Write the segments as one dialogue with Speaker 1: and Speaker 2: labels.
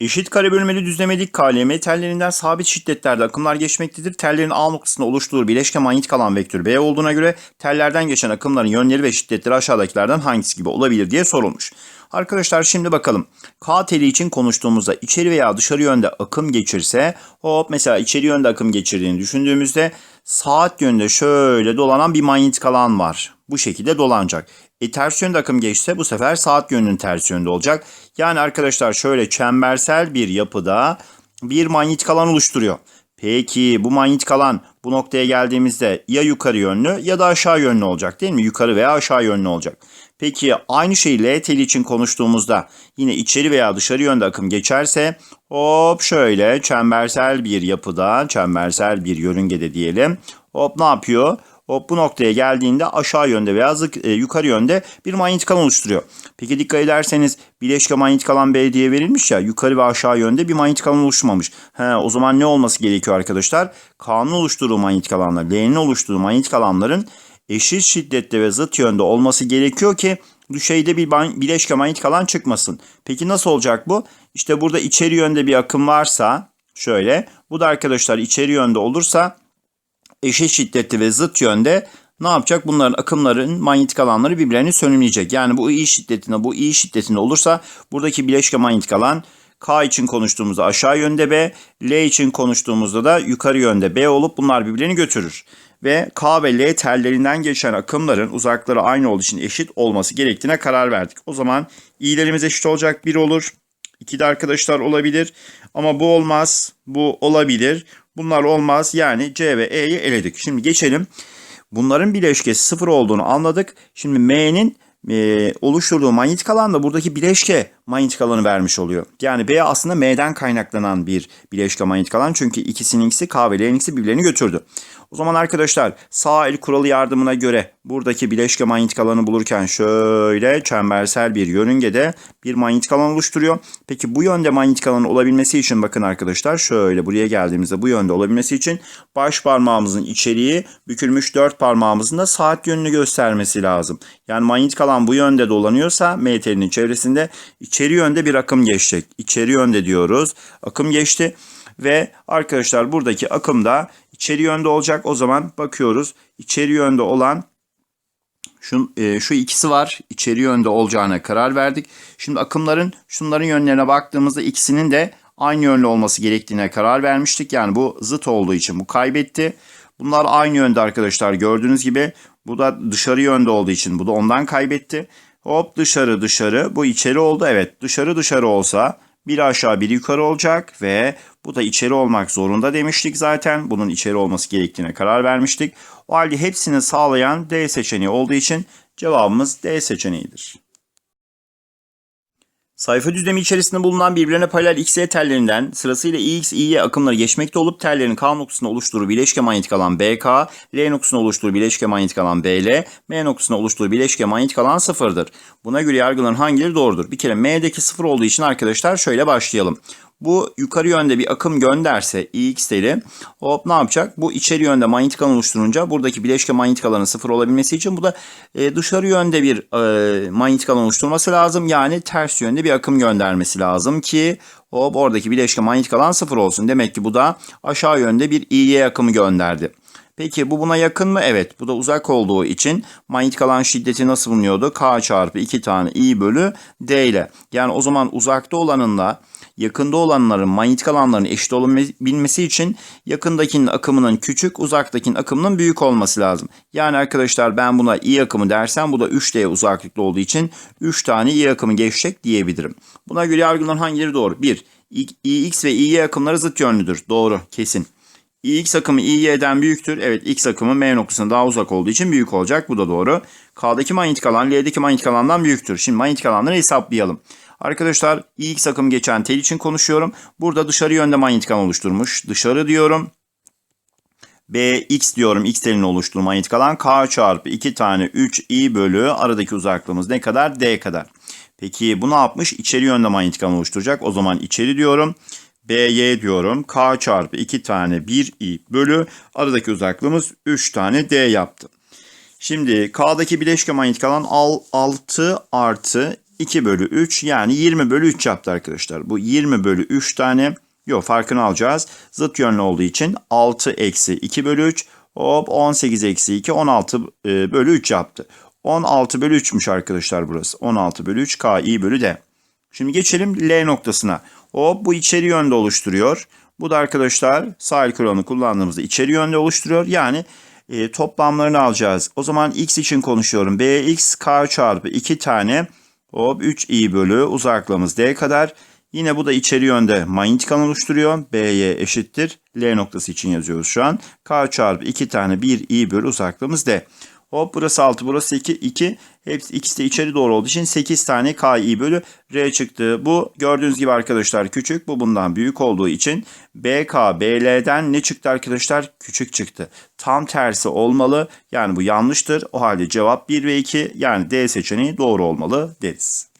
Speaker 1: Eşit kare bölmeli düzlemelik KLM tellerinden sabit şiddetlerde akımlar geçmektedir. Tellerin A noktasında oluşturduğu bileşke manyetik alan vektörü B olduğuna göre tellerden geçen akımların yönleri ve şiddetleri aşağıdakilerden hangisi gibi olabilir diye sorulmuş. Arkadaşlar şimdi bakalım. K teli için konuştuğumuzda içeri veya dışarı yönde akım geçirse hop mesela içeri yönde akım geçirdiğini düşündüğümüzde saat yönde şöyle dolanan bir manyetik alan var. Bu şekilde dolanacak. E ters yönde akım geçse bu sefer saat yönünün ters yönde olacak. Yani arkadaşlar şöyle çembersel bir yapıda bir manyetik alan oluşturuyor. Peki bu manyetik alan bu noktaya geldiğimizde ya yukarı yönlü ya da aşağı yönlü olacak değil mi? Yukarı veya aşağı yönlü olacak. Peki aynı şeyi L için konuştuğumuzda yine içeri veya dışarı yönde akım geçerse hop şöyle çembersel bir yapıda, çembersel bir yörüngede diyelim. Hop ne yapıyor? Hop bu noktaya geldiğinde aşağı yönde veya zık- e, yukarı yönde bir manyetik alan oluşturuyor. Peki dikkat ederseniz bileşke manyetik alan B diye verilmiş ya yukarı ve aşağı yönde bir manyetik alan oluşmamış. He, o zaman ne olması gerekiyor arkadaşlar? K'nın oluşturduğu manyetik alanlar, L'nin oluşturduğu manyetik alanların eşit şiddette ve zıt yönde olması gerekiyor ki düşeyde bir bileşke manyetik alan çıkmasın. Peki nasıl olacak bu? İşte burada içeri yönde bir akım varsa şöyle bu da arkadaşlar içeri yönde olursa eşit şiddetli ve zıt yönde ne yapacak? Bunların akımların manyetik alanları birbirlerini sönümleyecek. Yani bu I şiddetinde bu I şiddetinde olursa buradaki bileşke manyetik alan K için konuştuğumuzda aşağı yönde B, L için konuştuğumuzda da yukarı yönde B olup bunlar birbirlerini götürür. Ve K ve L tellerinden geçen akımların uzakları aynı olduğu için eşit olması gerektiğine karar verdik. O zaman i'lerimiz eşit olacak 1 olur. 2 de arkadaşlar olabilir. Ama bu olmaz. Bu olabilir. Bunlar olmaz. Yani C ve E'yi eledik. Şimdi geçelim. Bunların bileşkesi sıfır olduğunu anladık. Şimdi M'nin e, oluşturduğu manyetik alan da buradaki bileşke manyetik alanı vermiş oluyor. Yani B aslında M'den kaynaklanan bir bileşke manyetik alan. Çünkü ikisinin ikisi K ve L'nin ikisi birbirlerini götürdü. O zaman arkadaşlar sağ el kuralı yardımına göre buradaki bileşke manyetik alanı bulurken şöyle çembersel bir yörüngede bir manyetik alan oluşturuyor. Peki bu yönde manyetik alanı olabilmesi için bakın arkadaşlar şöyle buraya geldiğimizde bu yönde olabilmesi için baş parmağımızın içeriği bükülmüş dört parmağımızın da saat yönünü göstermesi lazım. Yani manyetik alan bu yönde dolanıyorsa M çevresinde içeri yönde bir akım geçecek. İçeri yönde diyoruz. Akım geçti. Ve arkadaşlar buradaki akım da içeri yönde olacak. O zaman bakıyoruz. İçeri yönde olan şu, e, şu ikisi var. İçeri yönde olacağına karar verdik. Şimdi akımların şunların yönlerine baktığımızda ikisinin de aynı yönlü olması gerektiğine karar vermiştik. Yani bu zıt olduğu için bu kaybetti. Bunlar aynı yönde arkadaşlar gördüğünüz gibi. Bu da dışarı yönde olduğu için bu da ondan kaybetti. Hop dışarı dışarı bu içeri oldu. Evet dışarı dışarı olsa biri aşağı biri yukarı olacak ve bu da içeri olmak zorunda demiştik zaten. Bunun içeri olması gerektiğine karar vermiştik. O halde hepsini sağlayan D seçeneği olduğu için cevabımız D seçeneğidir. Sayfa düzlemi içerisinde bulunan birbirine paralel X, Y tellerinden sırasıyla İX, İY akımları geçmekte olup tellerin K noktasında oluşturduğu bileşke manyetik alan BK, L noktasında oluşturduğu bileşke manyetik alan BL, M noktasında oluşturduğu bileşke manyetik alan sıfırdır. Buna göre yargıların hangileri doğrudur? Bir kere M'deki sıfır olduğu için arkadaşlar şöyle başlayalım. Bu yukarı yönde bir akım gönderse İX teli hop ne yapacak? Bu içeri yönde manyetik alan oluşturunca buradaki bileşke manyetik alanın sıfır olabilmesi için bu da e, dışarı yönde bir e, manyetik alan oluşturması lazım. Yani ters yönde bir akım göndermesi lazım ki hop oradaki bileşke manyetik alan sıfır olsun. Demek ki bu da aşağı yönde bir İY akımı gönderdi. Peki bu buna yakın mı? Evet. Bu da uzak olduğu için manyetik alan şiddeti nasıl bulunuyordu? K çarpı 2 tane I bölü D ile. Yani o zaman uzakta olanınla yakında olanların manyetik alanlarının eşit olabilmesi için yakındakinin akımının küçük, uzaktakinin akımının büyük olması lazım. Yani arkadaşlar ben buna I akımı dersem bu da 3D uzaklıkta olduğu için 3 tane I akımı geçecek diyebilirim. Buna göre yargıların hangileri doğru? 1. İX ve İY akımları zıt yönlüdür. Doğru, kesin. İX akımı İY'den büyüktür. Evet X akımı M noktasına daha uzak olduğu için büyük olacak. Bu da doğru. K'daki manyetik alan L'deki manyetik alandan büyüktür. Şimdi manyetik alanları hesaplayalım. Arkadaşlar X akım geçen tel için konuşuyorum. Burada dışarı yönde manyetik alan oluşturmuş. Dışarı diyorum. BX diyorum X telini oluşturduğu manyetik alan K çarpı 2 tane 3 I bölü aradaki uzaklığımız ne kadar? D kadar. Peki bu ne yapmış? İçeri yönde manyetik alan oluşturacak. O zaman içeri diyorum. BY diyorum. K çarpı 2 tane 1 I bölü aradaki uzaklığımız 3 tane D yaptı. Şimdi K'daki bileşke manyetik alan 6 artı 2 bölü 3 yani 20 bölü 3 yaptı arkadaşlar. Bu 20 bölü 3 tane yok farkını alacağız. Zıt yönlü olduğu için 6 eksi 2 bölü 3 hop 18 eksi 2 16 e, bölü 3 yaptı. 16 bölü 3'müş arkadaşlar burası. 16 bölü 3 k i bölü d. Şimdi geçelim L noktasına. Hop bu içeri yönde oluşturuyor. Bu da arkadaşlar sahil kuralını kullandığımızda içeri yönde oluşturuyor. Yani e, toplamlarını alacağız. O zaman x için konuşuyorum. bx k çarpı 2 tane hop 3 i bölü uzaklığımız d kadar. Yine bu da içeri yönde manyetik alan oluşturuyor. B'ye eşittir. L noktası için yazıyoruz şu an. K çarpı 2 tane 1 i bölü uzaklığımız D. Hop burası 6 burası 2 2. Hepsi ikisi de içeri doğru olduğu için 8 tane k i bölü r çıktı. Bu gördüğünüz gibi arkadaşlar küçük. Bu bundan büyük olduğu için BK BL'den ne çıktı arkadaşlar? Küçük çıktı. Tam tersi olmalı. Yani bu yanlıştır. O halde cevap 1 ve 2 yani D seçeneği doğru olmalı deriz.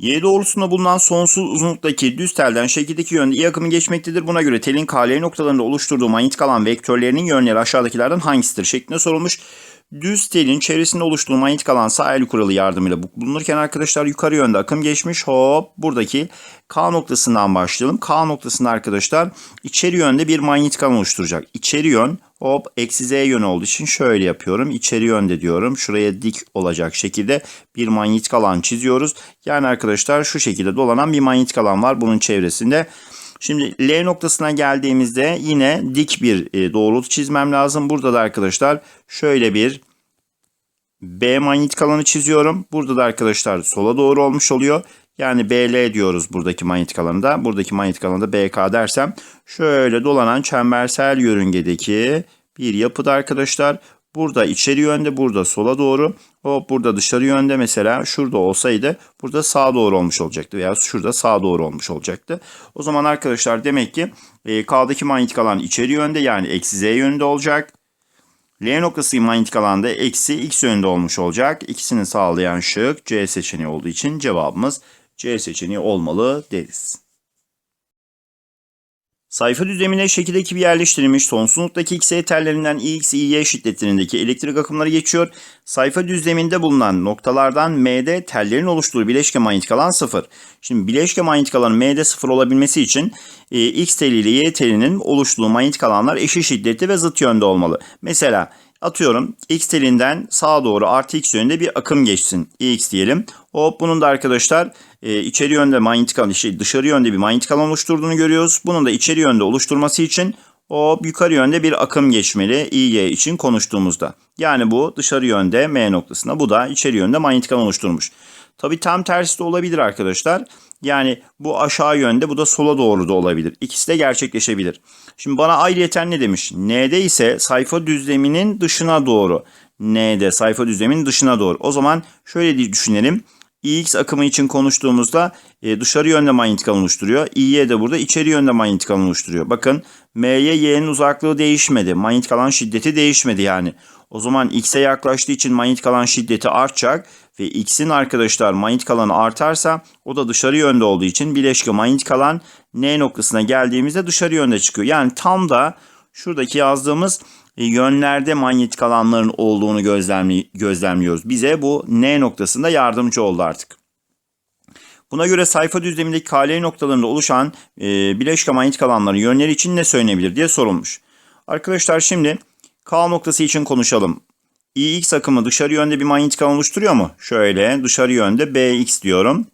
Speaker 1: Y doğrultusunda bulunan sonsuz uzunluktaki düz telden şekildeki yönde i akımı geçmektedir. Buna göre telin KL noktalarında oluşturduğu manyetik alan vektörlerinin yönleri aşağıdakilerden hangisidir şeklinde sorulmuş. Düz telin çevresinde oluştuğu manyetik alan sağ el kuralı yardımıyla bulunurken arkadaşlar yukarı yönde akım geçmiş. Hop buradaki K noktasından başlayalım. K noktasında arkadaşlar içeri yönde bir manyetik alan oluşturacak. İçeri yön hop eksi z yönü olduğu için şöyle yapıyorum. İçeri yönde diyorum. Şuraya dik olacak şekilde bir manyetik alan çiziyoruz. Yani arkadaşlar şu şekilde dolanan bir manyetik alan var bunun çevresinde. Şimdi L noktasına geldiğimizde yine dik bir e, doğrultu çizmem lazım. Burada da arkadaşlar şöyle bir B manyetik alanı çiziyorum. Burada da arkadaşlar sola doğru olmuş oluyor. Yani BL diyoruz buradaki manyetik alanda. Buradaki manyetik alanda BK dersem şöyle dolanan çembersel yörüngedeki bir yapıda arkadaşlar. Burada içeri yönde, burada sola doğru. Hop burada dışarı yönde mesela şurada olsaydı burada sağa doğru olmuş olacaktı veya şurada sağa doğru olmuş olacaktı. O zaman arkadaşlar demek ki e, K'daki manyetik alan içeri yönde yani eksi Z yönünde olacak. L noktası manyetik alanda eksi X yönünde olmuş olacak. İkisini sağlayan şık C seçeneği olduğu için cevabımız C seçeneği olmalı deriz. Sayfa düzlemine şekildeki bir yerleştirilmiş sonsuzluktaki x tellerinden x, y şiddetlerindeki elektrik akımları geçiyor. Sayfa düzleminde bulunan noktalardan M'de tellerin oluştuğu bileşke manyetik alan 0. Şimdi bileşke manyetik alanın M'de 0 olabilmesi için e, x teli ile y telinin oluştuğu manyetik alanlar eşit şiddetli ve zıt yönde olmalı. Mesela Atıyorum x telinden sağa doğru artı x yönünde bir akım geçsin. x diyelim. Hop bunun da arkadaşlar e, içeri yönde manyetik alan, şey, dışarı yönde bir manyetik alan oluşturduğunu görüyoruz. Bunun da içeri yönde oluşturması için hop yukarı yönde bir akım geçmeli İY için konuştuğumuzda. Yani bu dışarı yönde M noktasında bu da içeri yönde manyetik alan oluşturmuş. Tabi tam tersi de olabilir arkadaşlar. Yani bu aşağı yönde bu da sola doğru da olabilir. İkisi de gerçekleşebilir. Şimdi bana ayrıyeten ne demiş? N'de ise sayfa düzleminin dışına doğru. N'de sayfa düzleminin dışına doğru. O zaman şöyle düşünelim. İX akımı için konuştuğumuzda e, dışarı yönde manyetik alan oluşturuyor. İY de burada içeri yönde manyetik alan oluşturuyor. Bakın M'ye Y'nin uzaklığı değişmedi. Manyetik alan şiddeti değişmedi yani. O zaman X'e yaklaştığı için manyetik alan şiddeti artacak ve X'in arkadaşlar manyetik alanı artarsa o da dışarı yönde olduğu için bileşke manyetik alan N noktasına geldiğimizde dışarı yönde çıkıyor. Yani tam da şuradaki yazdığımız e, yönlerde manyetik alanların olduğunu gözlemli, gözlemliyoruz. Bize bu N noktasında yardımcı oldu artık. Buna göre sayfa düzlemindeki KL noktalarında oluşan e, bileşke manyetik alanların yönleri için ne söylenebilir diye sorulmuş. Arkadaşlar şimdi K noktası için konuşalım. İX akımı dışarı yönde bir manyetik oluşturuyor mu? Şöyle dışarı yönde BX diyorum.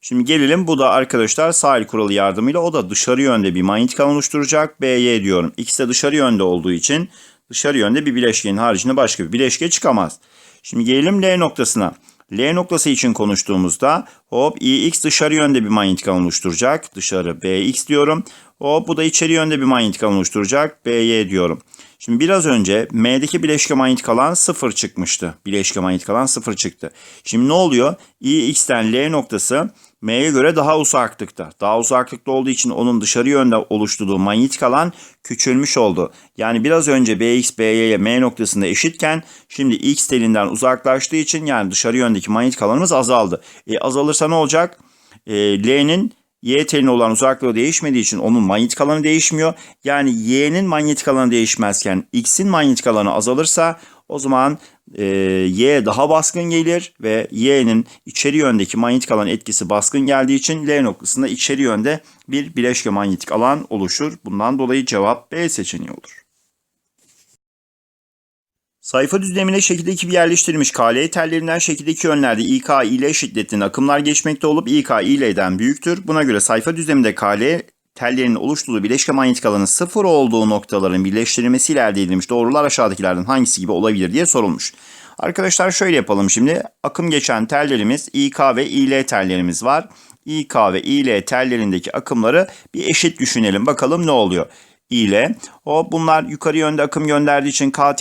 Speaker 1: Şimdi gelelim bu da arkadaşlar sahil kuralı yardımıyla o da dışarı yönde bir manyetik oluşturacak. BY diyorum. İkisi de dışarı yönde olduğu için dışarı yönde bir bileşkenin haricinde başka bir bileşke çıkamaz. Şimdi gelelim L noktasına. L noktası için konuştuğumuzda hop IX dışarı yönde bir manyetik oluşturacak. Dışarı BX diyorum. Hop bu da içeri yönde bir manyetik oluşturacak. BY diyorum. Şimdi biraz önce M'deki bileşke manyetik alan 0 çıkmıştı. Bileşke manyetik alan 0 çıktı. Şimdi ne oluyor? IX'ten L noktası M'ye göre daha uzaklıkta. Daha uzaklıkta olduğu için onun dışarı yönde oluşturduğu manyetik alan küçülmüş oldu. Yani biraz önce BX, BY'ye M noktasında eşitken şimdi X telinden uzaklaştığı için yani dışarı yöndeki manyetik alanımız azaldı. E, azalırsa ne olacak? E, L'nin Y teline olan uzaklığı değişmediği için onun manyetik alanı değişmiyor. Yani Y'nin manyetik alanı değişmezken X'in manyetik alanı azalırsa O zaman e, Y daha baskın gelir ve Y'nin içeri yöndeki manyetik alan etkisi baskın geldiği için L noktasında içeri yönde bir bileşke manyetik alan oluşur. Bundan dolayı cevap B seçeneği olur. Sayfa düzlemine şekilde 2 yerleştirilmiş KL tellerinden şekilde 2 yönlerde İK ile şiddetli akımlar geçmekte olup İK İL'den büyüktür. Buna göre sayfa düzleminde KL tellerinin oluşturduğu bileşke manyetik alanın sıfır olduğu noktaların birleştirilmesiyle elde edilmiş doğrular aşağıdakilerden hangisi gibi olabilir diye sorulmuş. Arkadaşlar şöyle yapalım şimdi. Akım geçen tellerimiz İK ve İL tellerimiz var. İK ve İL tellerindeki akımları bir eşit düşünelim. Bakalım ne oluyor ile o bunlar yukarı yönde akım gönderdiği için K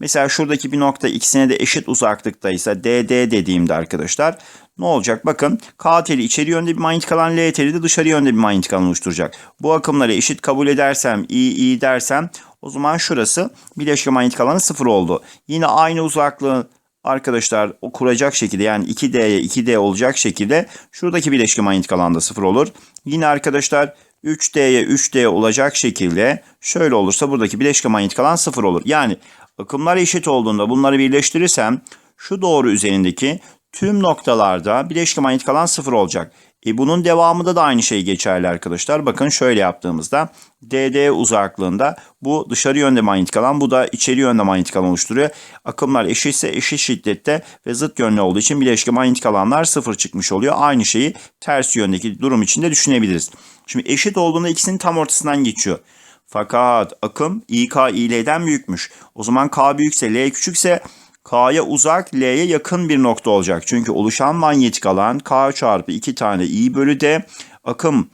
Speaker 1: mesela şuradaki bir nokta ikisine de eşit uzaklıktaysa DD dediğimde arkadaşlar ne olacak? Bakın K içeri yönde bir manyetik alan L de dışarı yönde bir manyetik alan oluşturacak. Bu akımları eşit kabul edersem I I dersem o zaman şurası bileşke manyetik alanı sıfır oldu. Yine aynı uzaklığı arkadaşlar o kuracak şekilde yani 2D'ye 2D olacak şekilde şuradaki bileşke manyetik alanda sıfır olur. Yine arkadaşlar 3D'ye 3D olacak şekilde şöyle olursa buradaki bileşke manyetik alan sıfır olur. Yani akımlar eşit olduğunda bunları birleştirirsem şu doğru üzerindeki tüm noktalarda bileşke manyetik alan sıfır olacak. E bunun devamında da aynı şey geçerli arkadaşlar. Bakın şöyle yaptığımızda DD uzaklığında bu dışarı yönde manyetik alan bu da içeri yönde manyetik alan oluşturuyor. Akımlar eşitse eşit şiddette ve zıt yönlü olduğu için bileşke manyetik alanlar sıfır çıkmış oluyor. Aynı şeyi ters yöndeki durum için de düşünebiliriz. Şimdi eşit olduğunda ikisinin tam ortasından geçiyor. Fakat akım İK İL'den büyükmüş. O zaman K büyükse L küçükse K'ya uzak, L'ye yakın bir nokta olacak. Çünkü oluşan manyetik alan K çarpı 2 tane I bölü D. Akım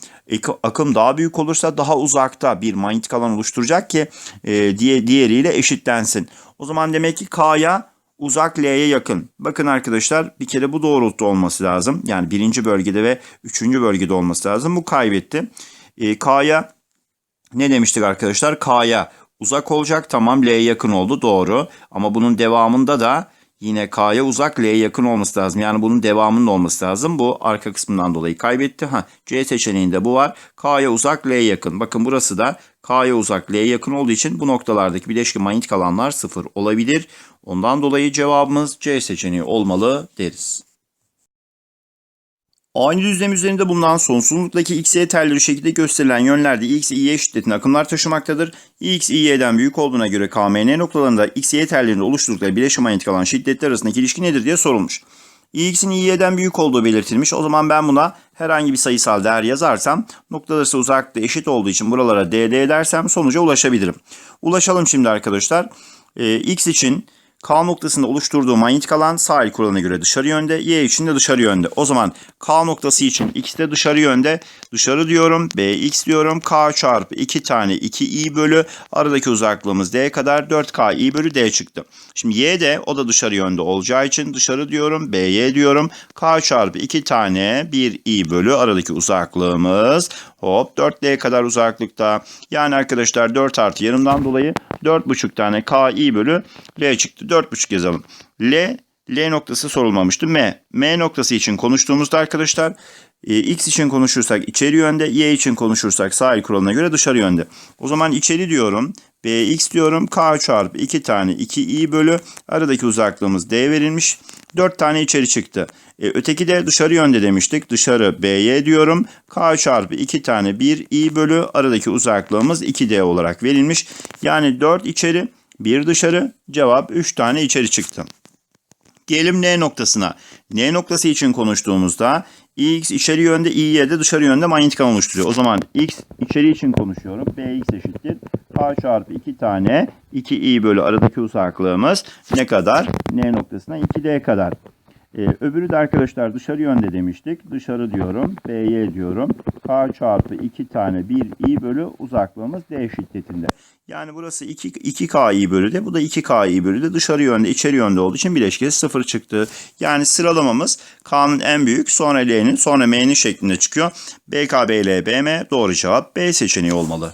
Speaker 1: akım daha büyük olursa daha uzakta bir manyetik alan oluşturacak ki e, diye, diğeriyle eşitlensin. O zaman demek ki K'ya uzak L'ye yakın. Bakın arkadaşlar bir kere bu doğrultuda olması lazım. Yani birinci bölgede ve üçüncü bölgede olması lazım. Bu kaybetti. E, K'ya ne demiştik arkadaşlar? K'ya uzak olacak. Tamam L'ye yakın oldu doğru. Ama bunun devamında da yine K'ya uzak L'ye yakın olması lazım. Yani bunun devamının olması lazım. Bu arka kısmından dolayı kaybetti. Ha, C seçeneğinde bu var. K'ya uzak L'ye yakın. Bakın burası da K'ya uzak L'ye yakın olduğu için bu noktalardaki bileşke manyetik alanlar sıfır olabilir. Ondan dolayı cevabımız C seçeneği olmalı deriz. Aynı düzlem üzerinde bulunan sonsuzluktaki x, y telleri şekilde gösterilen yönlerde x, y şiddetine akımlar taşımaktadır. x, y'den büyük olduğuna göre KMN noktalarında x, y tellerinde oluşturdukları bileşim manyetik alan şiddetler arasındaki ilişki nedir diye sorulmuş. x'in y'den büyük olduğu belirtilmiş. O zaman ben buna herhangi bir sayısal değer yazarsam noktalar arası uzaklığı eşit olduğu için buralara dd dersem sonuca ulaşabilirim. Ulaşalım şimdi arkadaşlar. Ee, x için K noktasında oluşturduğu manyetik alan sahil kuralına göre dışarı yönde, Y için de dışarı yönde. O zaman K noktası için X de dışarı yönde. Dışarı diyorum, BX diyorum. K çarpı 2 tane 2i bölü aradaki uzaklığımız D kadar 4K i bölü D çıktı. Şimdi Y de o da dışarı yönde olacağı için dışarı diyorum, BY diyorum. K çarpı 2 tane 1i bölü aradaki uzaklığımız hop 4D kadar uzaklıkta. Yani arkadaşlar 4 artı yarımdan dolayı 4,5 tane KI bölü L çıktı. 4,5 yazalım. L, L noktası sorulmamıştı. M, M noktası için konuştuğumuzda arkadaşlar e, X için konuşursak içeri yönde, Y için konuşursak sahil kuralına göre dışarı yönde. O zaman içeri diyorum. Bx diyorum. K çarpı 2 tane 2i bölü aradaki uzaklığımız D verilmiş. 4 tane içeri çıktı. E, öteki de dışarı yönde demiştik. Dışarı BY diyorum. K çarpı 2 tane 1i bölü aradaki uzaklığımız 2D olarak verilmiş. Yani 4 içeri 1 dışarı cevap 3 tane içeri çıktı. Gelelim N noktasına. N noktası için konuştuğumuzda X içeri yönde, Y de dışarı yönde manyetik alan oluşturuyor. O zaman X içeri için konuşuyorum. Bx eşittir. K çarpı 2 tane 2i bölü aradaki uzaklığımız ne kadar? N noktasına 2D kadar. Ee, öbürü de arkadaşlar dışarı yönde demiştik. Dışarı diyorum. By diyorum. K çarpı 2 tane 1i bölü uzaklığımız D şiddetinde. Yani burası 2, 2ki bölü de bu da 2ki bölü de dışarı yönde içeri yönde olduğu için bileşkesi 0 çıktı. Yani sıralamamız K'nın en büyük sonra L'nin sonra M'nin şeklinde çıkıyor. BK, BL, BM doğru cevap B seçeneği olmalı.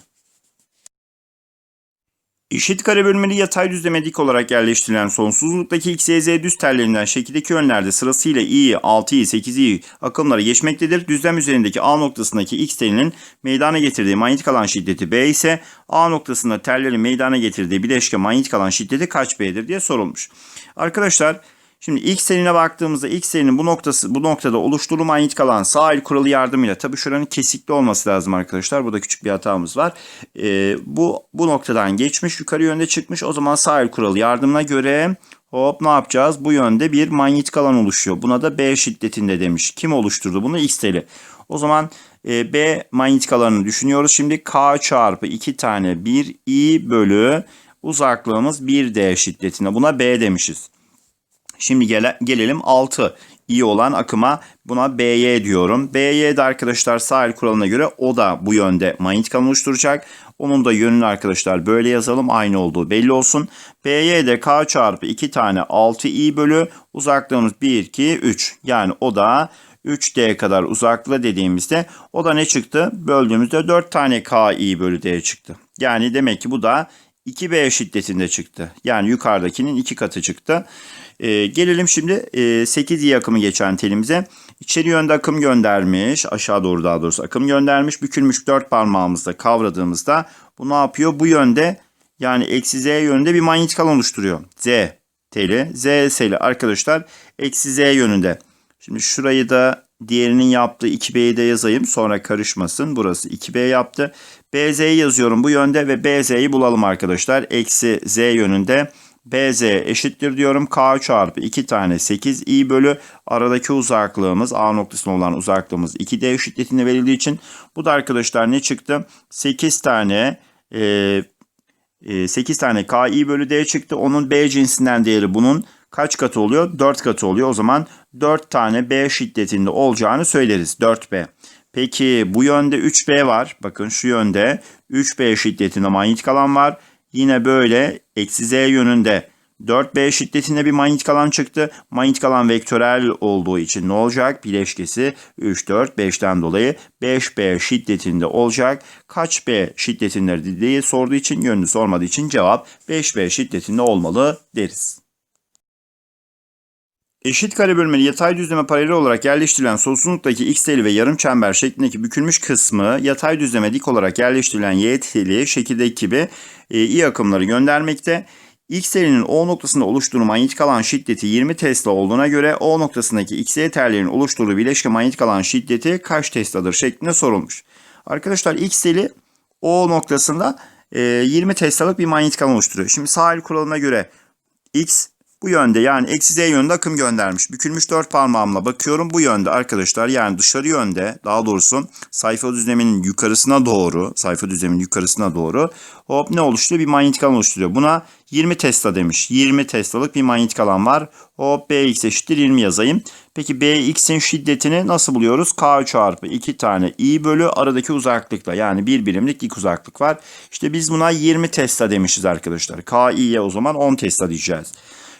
Speaker 1: Eşit kare bölmeli yatay düzleme dik olarak yerleştirilen sonsuzluktaki x, y, z düz tellerinden şekildeki yönlerde sırasıyla i, 6i, 8i akımları geçmektedir. Düzlem üzerindeki A noktasındaki x telinin meydana getirdiği manyetik alan şiddeti B ise A noktasında tellerin meydana getirdiği bileşke manyetik alan şiddeti kaç B'dir diye sorulmuş. Arkadaşlar Şimdi x teline baktığımızda x telinin bu noktası bu noktada oluşturduğu manyetik alan sağ el kuralı yardımıyla tabii şuranın kesikli olması lazım arkadaşlar. Burada küçük bir hatamız var. Ee, bu bu noktadan geçmiş yukarı yönde çıkmış. O zaman sağ el kuralı yardımına göre hop ne yapacağız? Bu yönde bir manyetik alan oluşuyor. Buna da B şiddetinde demiş. Kim oluşturdu bunu? X teli. O zaman e, B manyetik alanını düşünüyoruz. Şimdi K çarpı 2 tane 1 I bölü uzaklığımız 1D şiddetine. Buna B demişiz. Şimdi gele, gelelim 6 iyi olan akıma buna BY diyorum. BY de arkadaşlar sahil kuralına göre o da bu yönde manyetik alan oluşturacak. Onun da yönünü arkadaşlar böyle yazalım aynı olduğu belli olsun. BY de K çarpı 2 tane 6i bölü uzaklığımız 1 2 3 yani o da 3D kadar uzaklığı dediğimizde o da ne çıktı? Böldüğümüzde 4 tane KI bölü D çıktı. Yani demek ki bu da 2B şiddetinde çıktı. Yani yukarıdakinin iki katı çıktı. Ee, gelelim şimdi e, 8 i akımı geçen telimize. İçeri yönde akım göndermiş. Aşağı doğru daha doğrusu akım göndermiş. Bükülmüş dört parmağımızda kavradığımızda bu ne yapıyor? Bu yönde yani eksi z yönünde bir manyetik oluşturuyor. Z teli. Z seli arkadaşlar eksi z yönünde. Şimdi şurayı da diğerinin yaptığı 2B'yi de yazayım. Sonra karışmasın. Burası 2B yaptı. BZ'yi yazıyorum bu yönde ve BZ'yi bulalım arkadaşlar. Eksi Z yönünde. BZ eşittir diyorum. K çarpı 2 tane 8 i bölü aradaki uzaklığımız A noktasına olan uzaklığımız 2D şiddetinde verildiği için bu da arkadaşlar ne çıktı? 8 tane e, 8 tane KI bölü D çıktı. Onun B cinsinden değeri bunun kaç katı oluyor? 4 katı oluyor. O zaman 4 tane B şiddetinde olacağını söyleriz. 4B. Peki bu yönde 3B var. Bakın şu yönde 3B şiddetinde manyetik alan var. Yine böyle eksi Z yönünde 4B şiddetinde bir manyetik alan çıktı. Manyetik alan vektörel olduğu için ne olacak? Bileşkesi 3, 4, 5'ten dolayı 5B şiddetinde olacak. Kaç B şiddetinde diye sorduğu için yönünü sormadığı için cevap 5B şiddetinde olmalı deriz. Eşit kare bölmeli yatay düzleme paralel olarak yerleştirilen sonsuzluktaki x teli ve yarım çember şeklindeki bükülmüş kısmı yatay düzleme dik olarak yerleştirilen y teli şekildeki gibi e, i akımları göndermekte. X telinin O noktasında oluşturduğu manyetik alan şiddeti 20 Tesla olduğuna göre O noktasındaki XY tellerin oluşturduğu bileşke manyetik alan şiddeti kaç Tesla'dır şeklinde sorulmuş. Arkadaşlar X teli O noktasında e, 20 Tesla'lık bir manyetik alan oluşturuyor. Şimdi sahil kuralına göre X bu yönde yani eksi z yönünde akım göndermiş. Bükülmüş dört parmağımla bakıyorum bu yönde arkadaşlar yani dışarı yönde daha doğrusu sayfa düzleminin yukarısına doğru sayfa düzleminin yukarısına doğru hop ne oluşturuyor? Bir manyetik alan oluşturuyor. Buna 20 Tesla demiş. 20 Tesla'lık bir manyetik alan var. Hop Bx eşittir 20 yazayım. Peki Bx'in şiddetini nasıl buluyoruz? K çarpı 2 tane i bölü aradaki uzaklıkla yani bir birimlik ilk uzaklık var. İşte biz buna 20 Tesla demişiz arkadaşlar. K i'ye o zaman 10 Tesla diyeceğiz.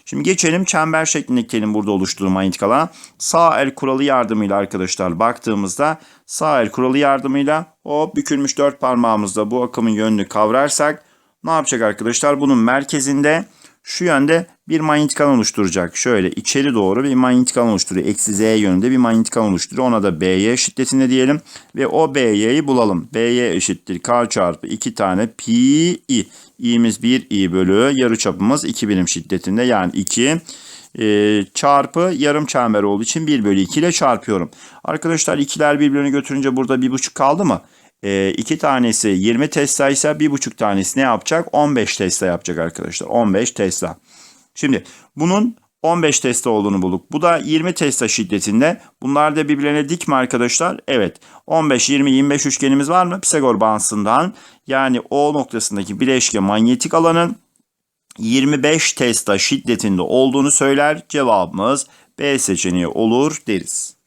Speaker 1: Şimdi geçelim çember şeklindeki telin burada oluşturduğu manyetik alana. Sağ el kuralı yardımıyla arkadaşlar baktığımızda sağ el kuralı yardımıyla o bükülmüş dört parmağımızla bu akımın yönünü kavrarsak ne yapacak arkadaşlar? Bunun merkezinde şu yönde bir manyetik alan oluşturacak. Şöyle içeri doğru bir manyetik alan oluşturuyor. Eksi z yönünde bir manyetik alan oluşturuyor. Ona da BY şiddetinde diyelim. Ve o BY'yi bulalım. BY eşittir K çarpı 2 tane pi i. i'miz 1 i bölü yarı çapımız 2 birim şiddetinde. Yani 2 e, çarpı yarım çember olduğu için 1 bölü 2 ile çarpıyorum. Arkadaşlar ikiler birbirine götürünce burada 1,5 kaldı mı? E, iki tanesi 20 Tesla ise bir buçuk tanesi ne yapacak? 15 Tesla yapacak arkadaşlar. 15 Tesla. Şimdi bunun 15 Tesla olduğunu bulduk. Bu da 20 Tesla şiddetinde. Bunlar da birbirlerine dik mi arkadaşlar? Evet. 15, 20, 25 üçgenimiz var mı? Pisagor bağıntısından yani O noktasındaki bileşke manyetik alanın 25 Tesla şiddetinde olduğunu söyler. Cevabımız B seçeneği olur deriz.